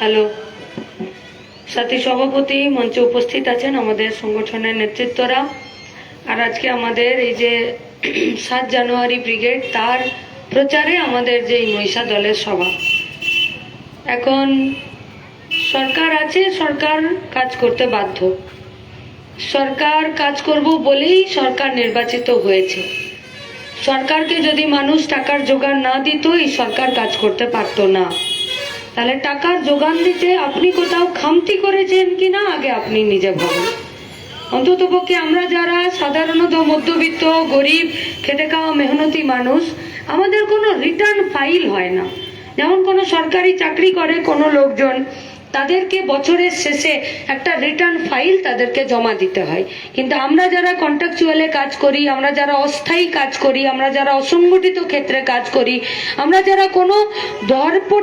Hello. সাথী সভাপতি মঞ্চে উপস্থিত আছেন আমাদের সংগঠনের নেতৃত্বরা। আর আজকে আমাদের এই যে সাত জানুয়ারি ব্রিগেড, তার প্রচারে আমাদের যে মহিষা দলের সভা। এখন সরকার আছে, সরকার কাজ করতে বাধ্য। সরকার কাজ করব বলেই সরকার নির্বাচিত হয়েছে। সরকারকে যদি মানুষ টাকার জোগাড় না দিত, এই সরকার কাজ করতে পারতো না। তাহলে টাকার যোগান দিতে আপনি কোথাও খামতি করেছেন কি না আগে আপনি নিজে ভাবুন। অন্তত পক্ষে আমরা যারা সাধারণত মধ্যবিত্ত, গরিব, খেটে খাওয়া মেহনতি মানুষ, আমাদের কোনো রিটার্ন ফাইল হয় না। যেমন কোনো সরকারি চাকরি করে কোনো লোকজন, তাদেরকে বছরের শেষে একটা রিটার্ন ফাইল তাদেরকে জমা দিতে হয়। কিন্তু আমরা যারা কন্ট্রাকচুয়ালে কাজ করি, আমরা যারা অস্থায়ী কাজ করি, আমরা যারা অসংগঠিত ক্ষেত্রে কাজ করি, আমরা যারা কোনো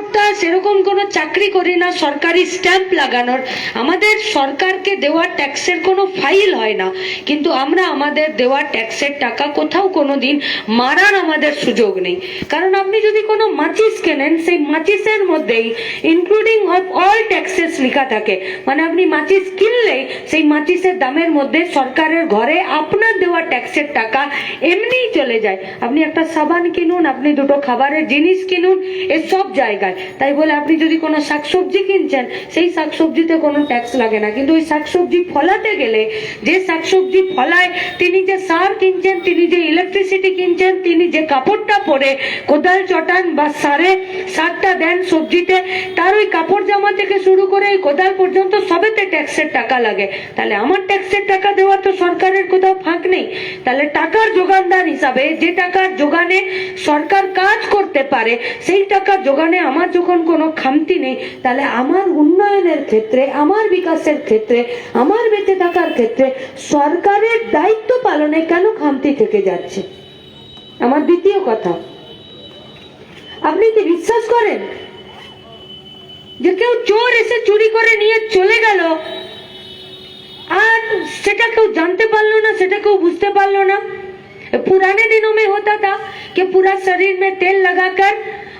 দরপট্টা সেরকম কোনো চাকরি করি না, সরকারি স্ট্যাম্প লাগানোর। আমাদের সরকারকে দেওয়া ট্যাক্সের কোনো ফাইল হয় না। কিন্তু আমরা আমাদের দেওয়া ট্যাক্সের টাকা কোথাও কোনো দিন মারার আমাদের সুযোগ নেই। কারণ আপনি যদি কোনো মাচিস কেনেন, সেই মাচিসের মধ্যেই ইনক্লুডিং অফ অল ট্যাক্সেস লেখা থাকে। মানে আপনি মাচিস কিনলে সেই মাচিসের দামের মধ্যে সরকারের ঘরে আপনার দেওয়া ট্যাক্সের টাকা এমনিই চলে যায়। আপনি একটা সাবান কিনুন, আপনি দুটো খাবারের জিনিস কিনুন, এসব জায়গায়। তাই বলে আপনি যদি কোনো শাকসবজি কিনছেন, সেই শাকসবজিতে কোনো ট্যাক্স লাগে না। কিন্তু ওই শাকসবজি ফলাতে গেলে, যে শাকসবজি ফলায়, তিনি যে সার কিনছেন, তিনি যে ইলেকট্রিসিটি কিনছেন, তিনি যে কাপড়টা পরে কোদাল, চটান বা সারে সারটা দেন সবজিতে, তার ওই কাপড় জামা থেকে শুরু করে এই কোদাল পর্যন্ত সবেতে ট্যাক্সের টাকা লাগে। তাহলে আমার ট্যাক্সের টাকা দেওয়া তো সরকারের কোথাও ফাঁক নেই। তাহলে টাকার যোগানদার হিসাবে যে টাকার যোগানে সরকার কাজ করতে পারে, সেই টাকার যোগানে আমার যখন কোনো খামতি নেই তাহলে আমার উন্নয়নের ক্ষেত্রে আমার বিকাশের ক্ষেত্রে আমার বেঁচে থাকার ক্ষেত্রে সরকারের দায়িত্ব পালনে কেন খামতি থেকে যাচ্ছে আমার দ্বিতীয় কথা আপনি কি বিশ্বাস করেন যে কেউ চোর এসে চুরি করে নিয়ে চলে গেল আর সেটা কেউ জানতে পারলো না সেটা কেউ বুঝতে পারলো না पुराने दिनों में होता था कि पूरा शरीर में तेल लगाकर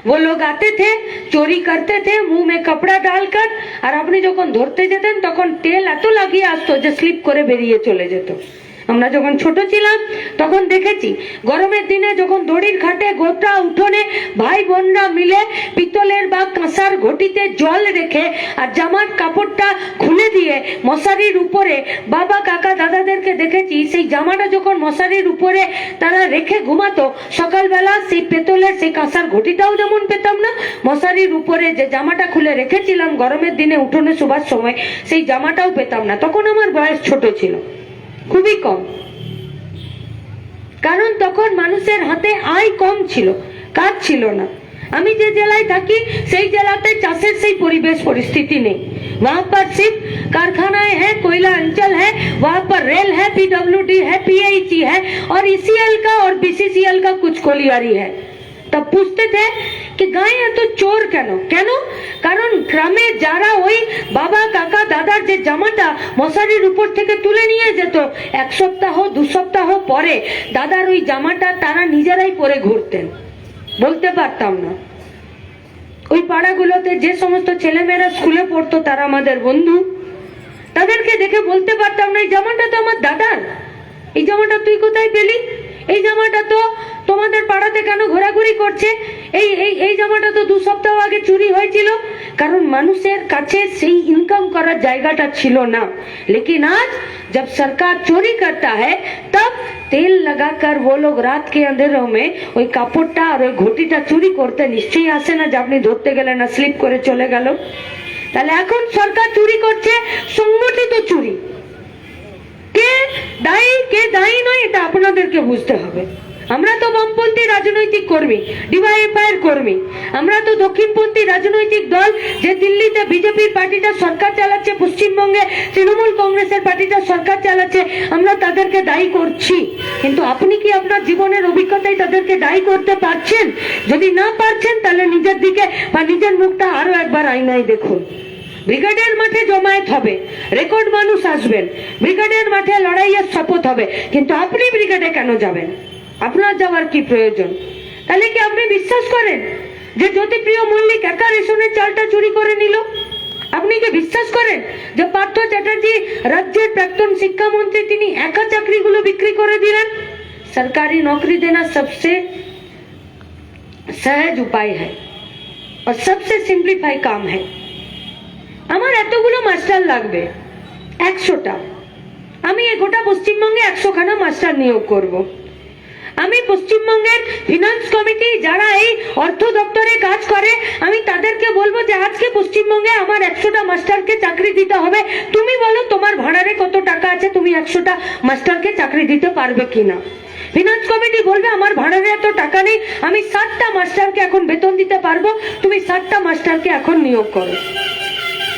वो लोग आते थे চুরি করতে थे মুখ में कपड़ा डालकर আর আপনি যখন ধরতে যেতেন তখন তেল এত লাগিয়ে আসতো যে স্লিপ করে বেরিয়ে চলে যেত আমরা যখন ছোট ছিলাম, তখন দেখেছি, গরমের দিনে যখন দড়ির ঘাটে গোটা উঠোনে ভাই বোনরা মিলে পিতলের বা কাঁসার ঘটিতে জল রেখে আর জামার কাপড়টা খুলে দিয়ে মশারির উপরে, বাবা, কাকা, দাদাদেরকে দেখেছি, সেই জামাটা যখন মশারির উপরে তারা রেখে ঘুমাতো, সকালবেলা সেই পেতলের, সেই কাঁসার ঘটিটাও যেমন পেতাম না, মশারির উপরে যে জামাটা খুলে রেখেছিলাম গরমের দিনে উঠোনে শোবার সময়, সেই জামাটাও পেতাম না। তখন আমার বয়স ছোট ছিল। খুবই কম কারণ তখন মানুষের হাতে আয় কম ছিল কাজ ছিল না আমি যে জেলায় থাকি সেই জেলাতে চাষের সেই পরিবেশ পরিস্থিতি নেই वहां पर सिर्फ कारखानाएं हैं कोयला अंचल है वहां पर रेल है पीडब्ल्यूडी है पीआईसी है और ईसीएल का और बीसीसीएल का कुछ कोलियारी है তব বুঝতে থে কি গায়ে এত চোর কেন? কেন? কারণ গ্রামে যারা ওই বাবা, কাকা, দাদার যে জামাটা মশারির উপর থেকে তুলে নিয়ে যেত, এক সপ্তাহ, দু সপ্তাহ পরে দাদার ওই জামাটা তারা নিজেরাই পরে ঘুরতেন। বলতে পারতাম না। ওই পাড়াগুলোতে যে সমস্ত ছেলেমেয়েরা স্কুলে পড়তো, তারা আমাদের বন্ধু। তাদেরকে দেখে বলতে পারতাম না, এই জামাটা তো আমার দাদার। এই জামাটা তুই কোথায় পেলি? এই জামাটা তো তোমাদের পাড়াতে কেন ঘোরাঘুরি করছে এই এই এই জামাটা তো দু সপ্তাহ আগে চুরি হয়েছিল কারণ মানুষের কাছে সেই ইনকাম করার জায়গাটা ছিল না लेकिन आज जब सरकार चोरी करता है तब তেল লাগাকার वो लोग রাত के अंधेरों में ওই কাপড়টা আর ওই ঘটিটা চুরি করতে নিশ্চয়ই আসে না যে আপনি ধরতে গেলে না স্লিপ করে চলে গেল তাহলে এখন সরকার চুরি করছে সংগঠিত চুরি কে দায়ী কে দায়ী নয় এটা আপনাদেরকে বুঝতে হবে আমরা তো বামপন্থী রাজনৈতিক কর্মী ডিওয়াইএফআই এর কর্মী। আমরা তো দক্ষিণপন্থী রাজনৈতিক দল, যে দিল্লিতে বিজেপির পার্টিটা সরকার চালাচ্ছে, পশ্চিমবঙ্গে তৃণমূল কংগ্রেসের পার্টিটা সরকার চালাচ্ছে, আমরা তাদেরকে দায়ী করছি। কিন্তু আপনি কি আপনার জীবনের অভিজ্ঞতায় তাদেরকে দায়ী করতে পারছেন? যদি না পারছেন, তাহলে নিজের দিকে বা নিজের মুখটা আরও একবার আয়নায় দেখুন। ব্রিগেডের মাঠে জমায়েত হবে, রেকর্ড মানুষ আসবেন। ব্রিগেডের মাঠে লড়াইয়ের শপথ হবে, কিন্তু আপনি ব্রিগেডে কেন যাবেন? আপনার যাওয়ার কি প্রয়োজন তাহলে কি আপনি বিশ্বাস করেন যে জ্যোতিপ্রিয় মল্লিক একা রেশনের চালটা চুরি করে নিল আপনি কি বিশ্বাস করেন যে পার্থ চ্যাটার্জি রাজ্যের প্রাক্তন শিক্ষামন্ত্রী তিনি একা চাকরিগুলো বিক্রি করে দিলেন सरकारी नौकरी देना सबसे सहज उपाय है और सबसे सिंप्लीफाई काम है আমার এতগুলো মাস্টার লাগবে একশোটা আমি এ গোটা পশ্চিমবঙ্গে একশোখানা মাস্টার নিয়োগ করব। আমি পশ্চিমবঙ্গের ফিনান্স কমিটি যারা এই অর্থ দপ্তরে কাজ করে, আমি তাদেরকে বলব যে আজকে পশ্চিমবঙ্গে আমার একশোটা মাস্টারকে চাকরি দিতে হবে। তুমি বলো তোমার ভাড়ারে কত টাকা আছে, তুমি একশোটা মাস্টারকে চাকরি দিতে পারবে কিনা? ফিনান্স কমিটি বলবে, আমার ভাড়ারে এত টাকা নেই, আমি ষাটটা মাস্টারকে এখন বেতন দিতে পারব, তুমি ষাটটা মাস্টারকে এখন নিয়োগ করো।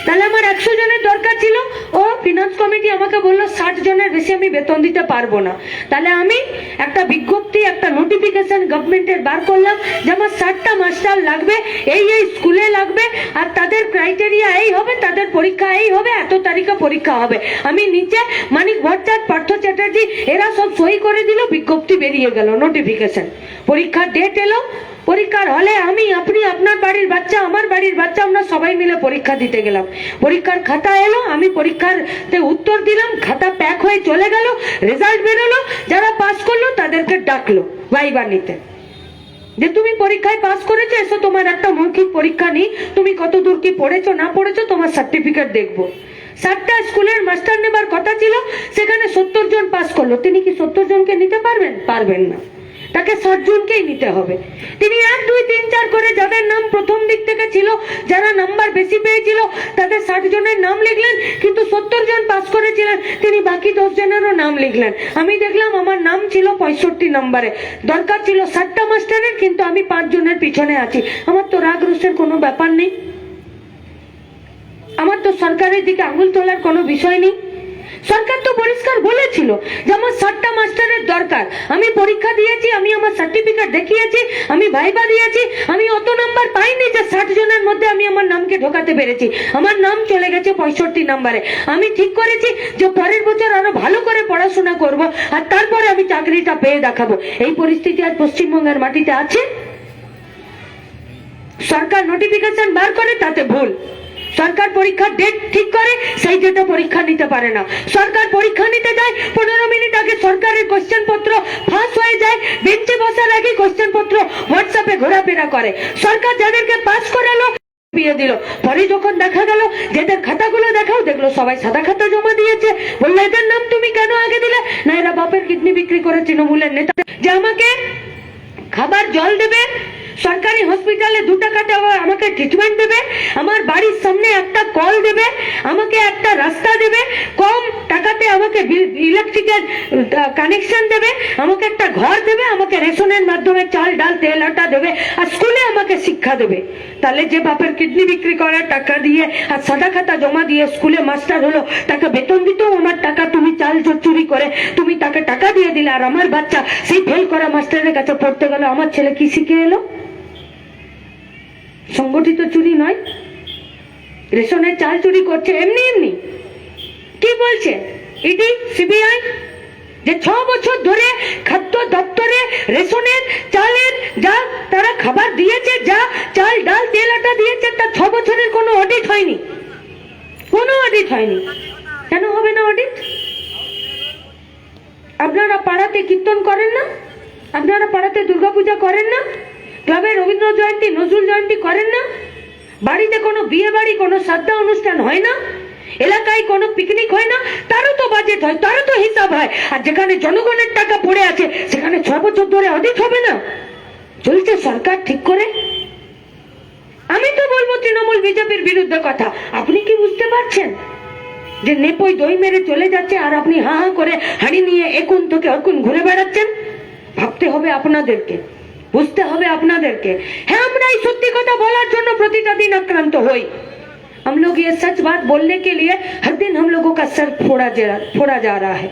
তাহলে আমার একশো জনের দরকার ছিল, ও ফিনান্স কমিটি আমাকে বলল, ষাট জনের বেশি আমি বেতন দিতে পারব না। তাহলে আমি একটা বিজ্ঞপ্তি, একটা নোটিফিকেশন গভর্নমেন্টের বার করলাম যে আমার ষাটটা মাস্টার লাগবে, এই এই স্কুলে লাগবে, আর তাদের ক্রাইটেরিয়া এই হবে, তাদের পরীক্ষা এই হবে, এত তারিখে পরীক্ষা হবে। আমি নিচে মানিক ভট্টাচার্য পার্থ চ্যাটার্জি, এরা সব সই করে দিল, বিজ্ঞপ্তি বেরিয়ে গেল নোটিফিকেশন পরীক্ষার ডেট এলো, পরীক্ষার হলে আমি, আপনি, আপনার বাড়ির বাচ্চা, আমার বাড়ির বাচ্চা, আমরা সবাই মিলে পরীক্ষা দিতে গেলাম। পরীক্ষার খাতা এলো, আমি পরীক্ষারতে উত্তর দিলাম, খাতা প্যাক হয়ে চলে গেল রেজাল্ট বেরোলো, যারা পাস করল তাদেরকে ডাকলো ভাইবা নিতে যে তুমি পরীক্ষায় পাস করেছ, এসো তোমার একটা মৌখিক পরীক্ষা নেই। তুমি কত দূর কি পড়েছো, না পড়েছো, তোমার সার্টিফিকেট দেখব। সাতটা স্কুলের মাস্টার নেবার কথা ছিল, সেখানে সত্তর জন পাস করল। তিনি কি সত্তর জনকে নিতে পারবেন? পারবেন না। তাকে ষাট জনকেই নিতে হবে। তিনি এক, দুই, তিন, চার করে যাদের নাম প্রথম দিক থেকে ছিল, যারা নাম্বার বেশি পেয়েছিল, তাদের ষাট জনের নাম লিখলেন, কিন্তু সত্তর জন পাস করেছিলেন, তিনি বাকি দশ জনেরও নাম লিখলেন। আমি দেখলাম আমার নাম ছিল পঁয়ষট্টি নম্বরে দরকার ছিল ষাটটা মাস্টারের কিন্তু আমি পাঁচ জনের পিছনে আছি। আমার তো রাগ রোষের কোনো ব্যাপার নেই। আমার তো সরকারের দিকে আঙুল তোলার কোনো বিষয় নেই। সরকার তো পরিষ্কার বলেছিল যে আমার ষাটটা মাস্টারের দরকার। আমি পরীক্ষা দিয়েছি, আমি আমার সার্টিফিকেট দেখিয়েছি, আমি ভাইবা দিয়েছি, আমি অত নাম্বার পাইনি যে ষাট জনের মধ্যে আমি আমার নামকে ঢোকাতে পেরেছি। আমার নাম চলে গেছে পঁয়ষট্টি নাম্বারে আমি ঠিক করেছি যে পরের বছর আরও ভালো করে পড়াশোনা করব আর তারপরে আমি চাকরিটা পেয়ে দেখাবো। এই পরিস্থিতি আজ পশ্চিমবঙ্গের মাটিতে আছে? সরকার নোটিফিকেশন বার করে তাতে ভুল। সরকার পরীক্ষার ডেট ঠিক করে, সেই ডেটে পরীক্ষা নিতে পারে না। সরকার পরীক্ষা নিতে যায়, পনেরো মিনিট আগে সরকারের কোশ্চেন পত্র ফাঁস হয়ে যায় বেঞ্চে বসার আগে কোশ্চেন পত্র হোয়াটসঅ্যাপে ঘোরাফেরা করে। সরকার যাদেরকে পাস করালো দিল। পরে যখন দেখা গেল, যাদের খাতাগুলো দেখাও, দেখল সবাই সাদা খাতা জমা দিয়েছে। বলল এদের নাম তুমি কেন আগে দিলে? না, এরা বাপের কিডনি বিক্রি করে তৃণমূলের নেতা। যে আমাকে খাবার জল দেবে সরকারি হসপিটালে দু টাকাতে আবার আমাকে ট্রিটমেন্ট দেবে, আমার বাড়ির সামনে একটা কল দেবে, আমাকে একটা রাস্তা দেবে, কম টাকাতে আমাকে ইলেকট্রিকের কানেকশন দেবে, আমাকে একটা ঘর দেবে, আমাকে রেশনের মাধ্যমে চাল, ডাল, তেল, আটা দেবে, আর স্কুলে আমাকে শিক্ষা দেবে। তাহলে যে বাপের কিডনি বিক্রি করার টাকা দিয়ে, আর সাদা খাতা জমা দিয়ে স্কুলে মাস্টার হলো, তাকে বেতন দিতেও আমার টাকা তুমি চাল চুরি করে, তুমি তাকে টাকা দিয়ে দিলে, আর আমার বাচ্চা সেই ফেল করা মাস্টারের কাছে পড়তে গেল, আমার ছেলে কি শিখে এলো? সংগঠিত চুরি নয়। রেশনের চাল চুরি করছে, এমনি এমনি। কি বলছে? ইডি, সিবিআই, যে ছ বছর ধরে খাদ্য দপ্তরে রেশনের চালের যা তারা খাবার দিয়েছে, যা চাল, ডাল, তেল, আটা দিয়েছে তার ছ বছরের কোনো অডিট হয়নি। কোনো অডিট হয়নি। কেন হবে না অডিট আপনারা পাড়াতে কীর্তন করেন না? আপনারা পাড়াতে দুর্গাপূজা করেন না? ক্লাবে রবীন্দ্র জয়ন্তী, নজরুল জয়ন্তী করেন না? বাড়িতে কোনো বিয়ে বাড়ি কোনো শ্রাদ্ধা অনুষ্ঠান হয় না? এলাকায় কোনো পিকনিক হয় না? তারও তো বাজেট হয়, তারও তো হিসাব হয়। আর যেখানে জনগণের টাকা পড়ে আছে, সেখানে ছয় বছর ধরে অডিট হবে না। চলছে সরকার ঠিক করে? আমি তো বলব তৃণমূল বিজেপির বিরুদ্ধে কথা। আপনি কি বুঝতে পারছেন? যে নেপই দই মেরে চলে যাচ্ছে আর আপনি হা হা করে হাড়ি নিয়ে একুন থেকে অকুন ঘুরে বেড়াচ্ছেন? ভাবতে হবে আপনাদেরকে। বুঝতে হবে আপনাদেরকে হ্যাঁ আমরা এই সত্যি কথা বলার জন্য প্রতিটা দিন আক্রান্ত হই हम लोग ये सच बात बोलने के लिए हर दिन हम लोगों का सर फोड़ा जा फोड़ा जा रहा है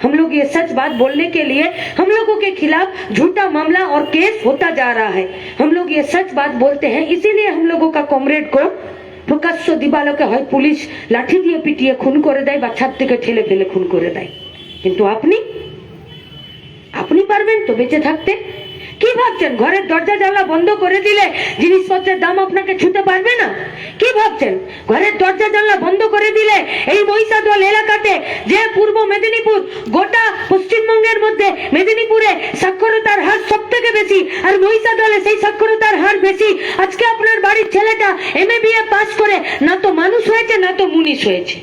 हम लोग ये सच बात बोलने के लिए हम लोगों के खिलाफ झूठा मामला और केस होता जा रहा है हम लोग ये सच बात बोलते हैं इसीलिए हम लोगों का कॉमरेड को প্রকাশ্য দিবালোকে হয় পুলিশ লাঠি দিয়ে পিটিয়ে খুন করে দেয় বা ছাদ থেকে ঠেলে ফেলে খুন করে দেয় কিন্তু আপনি আপনি পারবেন তো বেঁচে থাকতে কি ভাবছেন? ঘরের দরজা জানলা বন্ধ করে দিলে জিনিসপত্রের দাম আপনাকে ছুতে পারবে না? কি ভাবছেন? ঘরের দরজা জানলা বন্ধ করে দিলে এই মহিষাদল এলাকাতে যে পূর্ব মেদিনীপুর, গোটা পশ্চিমবঙ্গের মধ্যে মেদিনীপুরে সাক্ষরতার হার সব থেকে বেশি আর মহিষাদলে সেই সাক্ষরতার হার বেশি। আজকে আপনার বাড়ির ছেলেটা এম এ বিএ পাস করে, না তো মানুষ হয়েছে, না তো মুনিশ হয়েছে।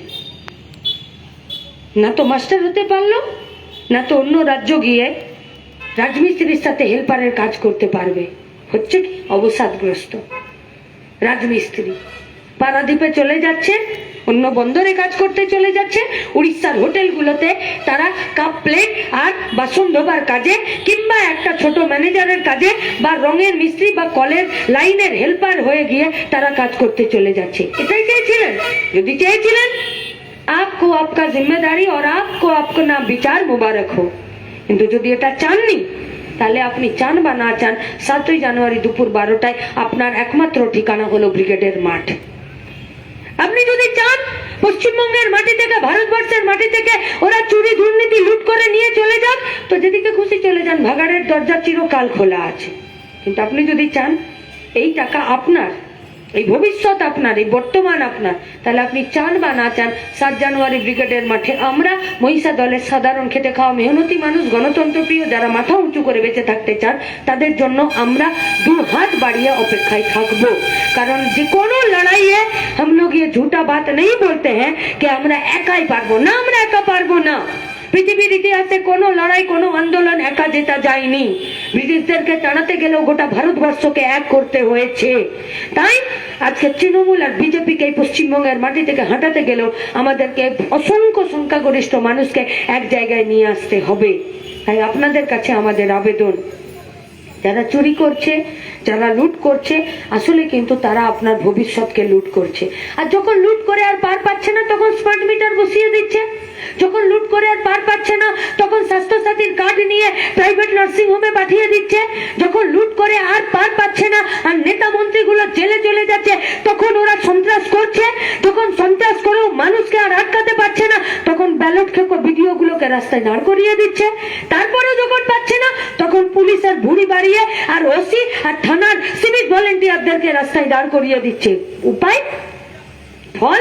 না তো মাস্টার হতে পারল, না তো অন্য রাজ্য গিয়ে রাজমিস্ত্রির সাথে হেল্পারের কাজ করতে পারবে হচ্ছে কি অবসাদগ্রস্ত রাজমিস্ত্রি পারাদ্বীপে চলে যাচ্ছে অন্য বন্দরে কাজ করতে চলে যাচ্ছে উড়িষ্যার হোটেলগুলোতে তারা কাপ প্লেট আর বাসন ধোবার কাজে কিংবা একটা ছোট ম্যানেজারের কাজে বা রঙের মিস্ত্রি বা কলের লাইনের হেল্পার হয়ে গিয়ে তারা কাজ করতে চলে যাচ্ছে এটাই চেয়েছিলেন যদি চেয়েছিলেন आपको आपका जिम्मेदारी और आपको आपको ना বিচার মুবারক हो কিন্তু যদি এটা চাননি, তাহলে আপনি চান বা না চান, সাতই জানুয়ারি দুপুর বারোটায় আপনার একমাত্র ঠিকানা হলো ব্রিগেডের মাঠ। আপনি যদি চান, পশ্চিমবঙ্গের মাটি থেকে, ভারতবর্ষের মাটি থেকে ওরা চুরি, দুর্নীতি, লুট করে নিয়ে চলে যান তো যেদিকে খুশি চলে যান, ভাগাড়ের দরজা চিরকাল খোলা আছে। কিন্তু আপনি যদি চান, এই টাকা আপনার এই ভবিষ্যৎ আপনার এই বর্তমান আপনার তাহলে আপনি চান বা না চান সাত জানুয়ারি ব্রিগেডের মাঠে আমরা মহিষা দলের সাধারণ খেটে খাওয়া মেহনতি মানুষ গণতন্ত্রপ্রিয় যারা মাথা উঁচু করে বেঁচে থাকতে চান তাদের জন্য আমরা দু হাত বাড়িয়ে অপেক্ষায় থাকবো কারণ যে কোনো লড়াইয়ে हम लोग ये झूठा बात नहीं बोलते हैं कि আমরা একাই পারবো না আমরা একা পারবো না পৃথিবীর ইতিহাসে কোনো লড়াই, কোনো আন্দোলন একা জেতা যায়নি। ব্রিটিশদেরকে তাড়াতে গেলেও গোটা ভারতবর্ষকে এক করতে হয়েছে। তাই আজকে তৃণমূল আর বিজেপিকে এই পশ্চিমবঙ্গের মাটি থেকে হাঁটাতে গেলেও আমাদেরকে অসংখ্য সংখ্যাগরিষ্ঠ মানুষকে এক জায়গায় নিয়ে আসতে হবে। তাই আপনাদের কাছে আমাদের আবেদন। যারা চুরি করছে, যারা লুট করছে, আসলে কিন্তু তারা আপনার ভবিষ্যৎকে লুট করছে। আর যখন লুট করে আর পার পাচ্ছে না, তখন স্মার্ট মিটার বসিয়ে দিচ্ছে। যখন লুট করে আর পার পাচ্ছে না, তখন স্বাস্থ্যসাথীর কার্ড নিয়ে প্রাইভেট নার্সিং হোমে পাঠিয়ে দিচ্ছে। যখন লুট করে আর পার পাচ্ছে না আর নেতা মন্ত্রীগুলো জেলে চলে যাচ্ছে, তখন ওরা সন্ত্রাস করছে। যখন সন্ত্রাস করেও মানুষকে আর আটকাতে পারছে না, তখন ব্যালট খেকো ভিডিওগুলোকে রাস্তায় দাঁড় করিয়ে দিচ্ছে। তারপরেও যখন পাচ্ছে না, তখন পুলিশের ভুড়ি বাড়িয়ে আর ওসি আর থানার সিভিক ভলেন্টিয়ারদেরকে রাস্তায় দাঁড় করিয়ে দিচ্ছে। উপায়? ফল?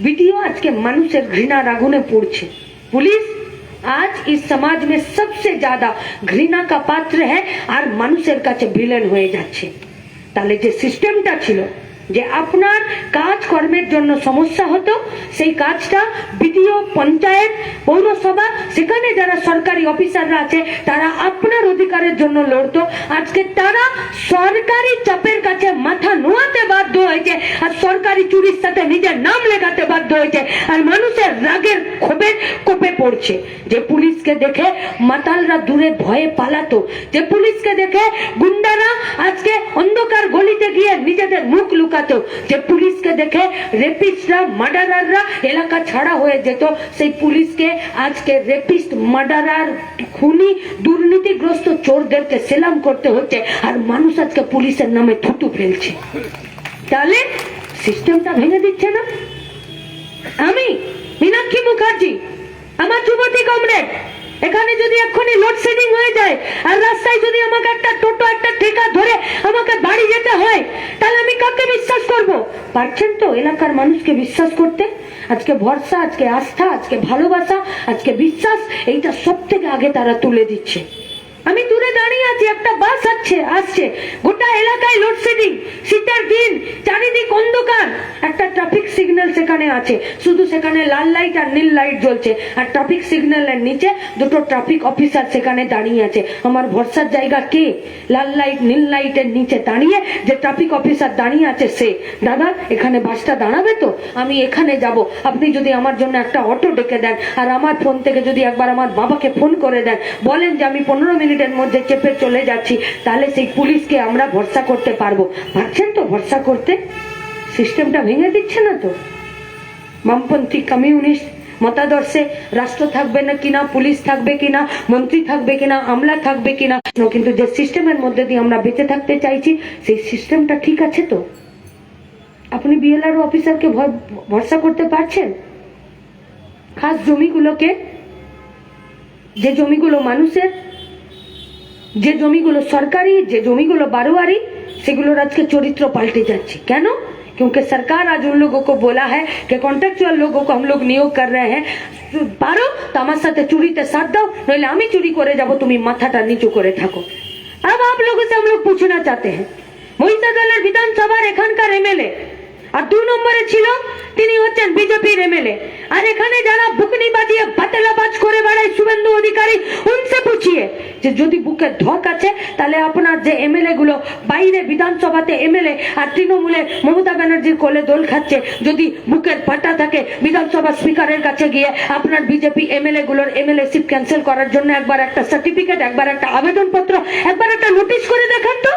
वीडियो आज के मनुष्य घृणा आगुने পড়ছে পুলিশ আজ ইস সমাজ में सबसे ज्यादा ঘৃণা का पात्र है আর মানুষের কাছে ভিলেন হয়ে যাচ্ছে তাহলে যে সিস্টেমটা ছিল যে আপনার কাজ কর্মের জন্য সমস্যা হতো সেই কাজটা বিডিও পঞ্চায়েত পৌরসভা সেখানে যারা সরকারি অফিসাররা আছে তারা আপনার অধিকারের জন্য লড়তো আজকে তারা সরকারি চাপের কাছে মাথা নোয়াতে বাধ্য নিজের নাম লেখাতে বাধ্য হয়েছে আর মানুষের রাগের ক্ষোভে কোপে পড়ছে। যে পুলিশকে দেখে মাতালরা দূরে ভয়ে পালাতো, যে পুলিশকে দেখে গুন্ডারা আজকে অন্ধকার গলিতে গিয়ে নিজেদের মুখ লুকাতো, যে পুলিশকে দেখে রেপিস্টরা, মার্ডারাররা এলাকা ছাড়া হয়ে যেত, সেই পুলিশকে আজকে রেপিস্ট, মার্ডারার খুনি, দুর্নীতিগ্রস্ত চোরদেরকে সেলাম করতে হচ্ছে আর মানুষ আজকে পুলিশের নামে থুতু ফেলছে। তাহলে সিস্টেমটা ভেঙে দিচ্ছে না? আমি মীনাক্ষী মুখার্জি, আমার যুবতী কমরেড, এখানে যদি এক্ষুনি লোডশেডিং হয়ে যায় আর রাস্তায় যদি আমাকে একটা টোটো, একটা ঠেকা ধরে আমাকে বাড়ি যেতে হয়, তাহলে আমি কাকে বিশ্বাস করব? পারছেন তো এলাকার মানুষকে বিশ্বাস করতে? আজকে ভরসা, আজকে আস্থা, আজকে ভালোবাসা, আজকে বিশ্বাস, এইটা সব থেকে আগে তারা তুলে দিচ্ছে। আমি দূরে দাঁড়িয়ে আছি, একটা বাস আসছে আসছে। গোটা এলাকায় লোডশেডিং শীতের দিন চারিদিক অন্ধকার। একটা ট্রাফিক সিগন্যাল সেখানে আছে। শুধু সেখানে লাল লাইট আর নীল লাইট জ্বলছে। আর ট্রাফিক সিগন্যালের নিচে দুটো ট্রাফিক অফিসার সেখানে দাঁড়িয়ে আছে। আমার ভরসার জায়গা কে? লাল লাইট নীল লাইটের নিচে দাঁড়িয়ে যে ট্রাফিক অফিসার দাঁড়িয়ে আছে, সে। দাদা, এখানে বাসটা দাঁড়াবে তো? আমি এখানে যাব। আপনি যদি আমার জন্য একটা অটো ডেকে দেন, আর আমার ফোন থেকে যদি একবার আমার বাবাকে ফোন করে দেন, বলেন যে আমি পনেরো মিনিটের মধ্যে চেপে চলে যাচ্ছি, তাহলে সেই পুলিশকে আমরা ভরসা করতে পারব। পারছেন তো ভরসা করতে? সিস্টেমটা ভেঙে দিচ্ছে না তো? বামপন্থী কমিউনিস্ট মতাদর্শে রাষ্ট্র থাকবে না কিনা, পুলিশ থাকবে কিনা, মন্ত্রী থাকবে কিনা, আমলা থাকবে কিনা কিন্তু যে সিস্টেমের মধ্যে দিয়ে আমরা বেঁচে থাকতে চাইছি, সেই সিস্টেমটা ঠিক আছে তো? আপনি বিএলআর অফিসারকে ভর- ভরসা করতে পারছেন? খাস জমিগুলোকে? যে জমিগুলো মানুষের যে জমিগুলো সরকারি যে জমিগুলো বারোয়ারি সেগুলোর আজকে চরিত্র পাল্টে যাচ্ছে কেন क्योंकि सरकार आज उन लोगों को बोला है कि कॉन्ट्रेक्चुअल लोगों को हम लोग नियोग कर रहे हैं পারো তো আমার সাথে চুরিতে সাথ দাও নইলে আমি চুরি করে যাব তুমি মাথাটা নিচু করে থাকো अब आप लोगों से हम लोग पूछना चाहते हैं মহিষাদলের বিধানসভার এখানকার এমএলএ আর দুই নম্বরে ছিল, তিনি হচ্ছেন বিজেপির এমএলএ। আর এখানে যারা বুকনি বাজিয়ে বাতেলাবাজ করে বেড়ায় শুভেন্দু অধিকারী, উনসে পুছিয়ে যে যদি বুকে ধক আছে, তাহলে আপনার যে এমএলএ গুলো বাইরে বিধানসভাতে এমএলএ আর তৃণমূলে মমতা ব্যানার্জির কোলে দোল খাচ্ছে, যদি বুকের পাটা থাকে বিধানসভা স্পিকারের কাছে গিয়ে আপনার বিজেপি এমএলএ গুলোর এমএলএ সিট ক্যান্সেল করার জন্য একবার একটা সার্টিফিকেট একবার একটা আবেদনপত্র, একবার একটা নোটিশ করে দেখান তো।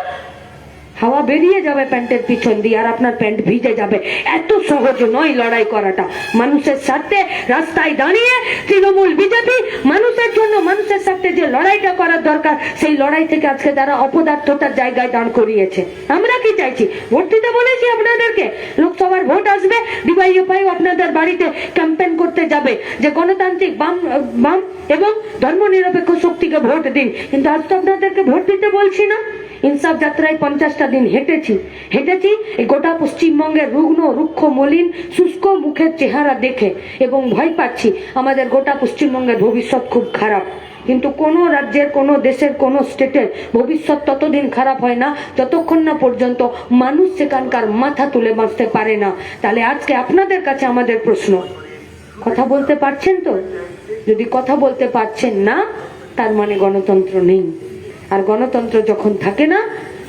হাওয়া বেরিয়ে যাবে প্যান্টের পিছন দিয়ে আর আপনার প্যান্ট ভিজে যাবে। এত সহজ নয় লড়াই করাটা। মানুষের স্বার্থে রাস্তায় দাঁড়িয়ে তৃণমূল, বিজেপি মানুষের জন্য মানুষের স্বার্থে যে লড়াইটা করার দরকার, সেই লড়াই থেকে আজকে তারা অপদার্থতার জায়গায় দাঁড় করিয়েছে। আমরা কি চাইছি? ভোট দিতে বলেছি আপনাদেরকে। লোকসভার ভোট আসবে ডিওয়াইএফআই আপনাদের বাড়িতে ক্যাম্পেন করতে যাবে যে গণতান্ত্রিক বাম বাম এবং ধর্মনিরপেক্ষ শক্তিকে ভোট দিন। কিন্তু আজ তো আপনাদেরকে ভোট দিতে বলছি না। ইনসাফ যাত্রায় পঞ্চাশটা দিন হেঁটেছি। হেঁটেছি এই গোটা পশ্চিমবঙ্গের রুগ্ন, রুক্ষ, মলিন, শুষ্ক মুখের চেহারা দেখে এবং ভয় পাচ্ছি আমাদের গোটা পশ্চিমবঙ্গের ভবিষ্যৎ খুব খারাপ। কিন্তু কোনো রাজ্যের, কোনো দেশের, কোনো স্টেটের ভবিষ্যৎ ততদিন খারাপ হয় না, যতক্ষণ না পর্যন্ত মানুষ সেখানকার মাথা তুলে বাঁচতে পারে না। তাহলে আজকে আপনাদের কাছে আমাদের প্রশ্ন, কথা বলতে পারছেন তো? যদি কথা বলতে পারছেন না, তার মানে গণতন্ত্র নেই। আর গণতন্ত্র যখন থাকে না,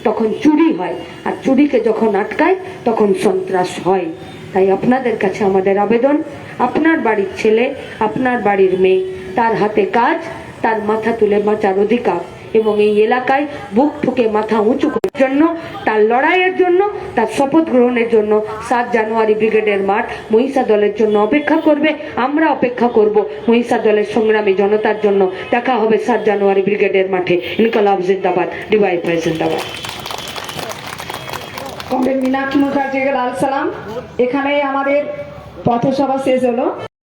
তখন চুরি হয়। আর চুরিকে যখন আটকায়, তখন সন্ত্রাস হয়। তাই আপনাদের কাছে আমাদের আবেদন, আপনার বাড়ির ছেলে, আপনার বাড়ির মেয়ে, তার হাতে কাজ, তার মাথা তুলে বাঁচার অধিকার, এবং এই এলাকায় বুক ঠুকে মাথা উঁচু জন্য, তার লড়াইয়ের জন্য, তার শপথ গ্রহণের জন্য সাত জানুয়ারি ব্রিগেডের মাঠ মহিষা দলের জন্য অপেক্ষা করবে। আমরা অপেক্ষা করব মহিষা দলের সংগ্রামী জনতার জন্য। দেখা হবে সাত জানুয়ারি ব্রিগেডের মাঠে। ইনকলাব জিন্দাবাদ ডিওয়াইফাই জিন্দাবাদ। কমরেড মীনাক্ষী মুখার্জিকে লাল সালাম। এখানে আমাদের পথসভা শেষ হলো।